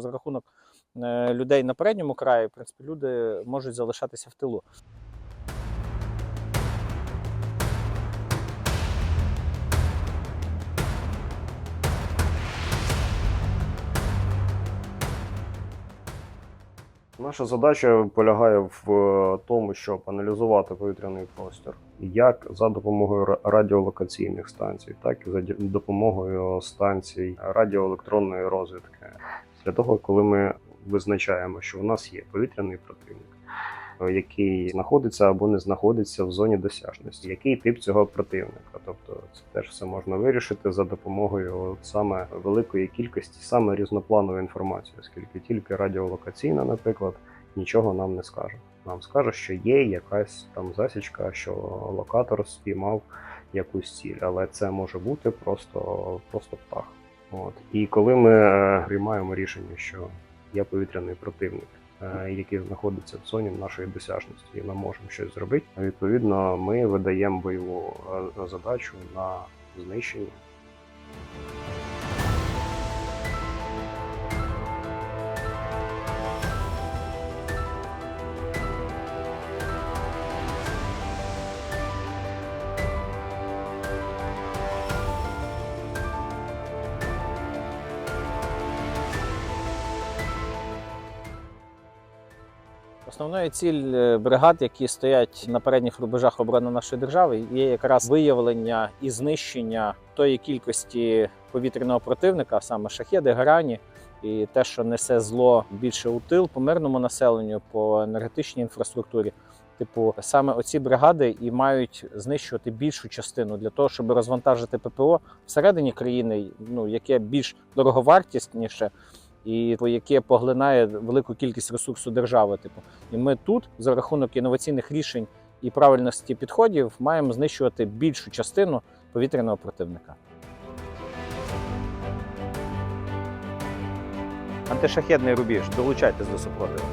За рахунок е, людей на передньому краї, в принципі, люди можуть залишатися в тилу. Наша задача полягає в е, тому, щоб аналізувати повітряний простір як за допомогою радіолокаційних станцій, так і за допомогою станцій радіоелектронної розвідки. Для того, коли ми визначаємо, що у нас є повітряний противник, е, який знаходиться або не знаходиться в зоні досяжності, який тип цього противника. Тобто, це теж все можна вирішити за допомогою саме великої кількості, саме різнопланової інформації, оскільки тільки радіолокаційна, наприклад, нічого нам не скаже. Нам скаже, що є якась там засічка, що локатор спіймав якусь ціль, але це може бути просто, просто птах. От. І коли ми е, приймаємо рішення, що я повітряний противник, е, який знаходиться в зоні нашої досяжності, і ми можемо щось зробити, відповідно, ми видаємо бойову е, задачу на знищення. Основною ціль е, бригад, які стоять на передніх рубежах оборони нашої держави, є якраз виявлення і знищення тої кількості повітряного противника, саме шахеди, грані, і те, що несе зло більше у тил по мирному населенню, по енергетичній інфраструктурі. Типу, саме оці бригади і мають знищувати більшу частину для того, щоб розвантажити ППО всередині країни, ну яке більш дороговартісніше, і яке поглинає велику кількість ресурсу держави. Типу, і ми тут за рахунок інноваційних рішень і правильності підходів маємо знищувати більшу частину повітряного противника. Антишахедний рубіж, долучайтесь до супротиву.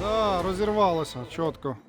Да, розірвалося чітко.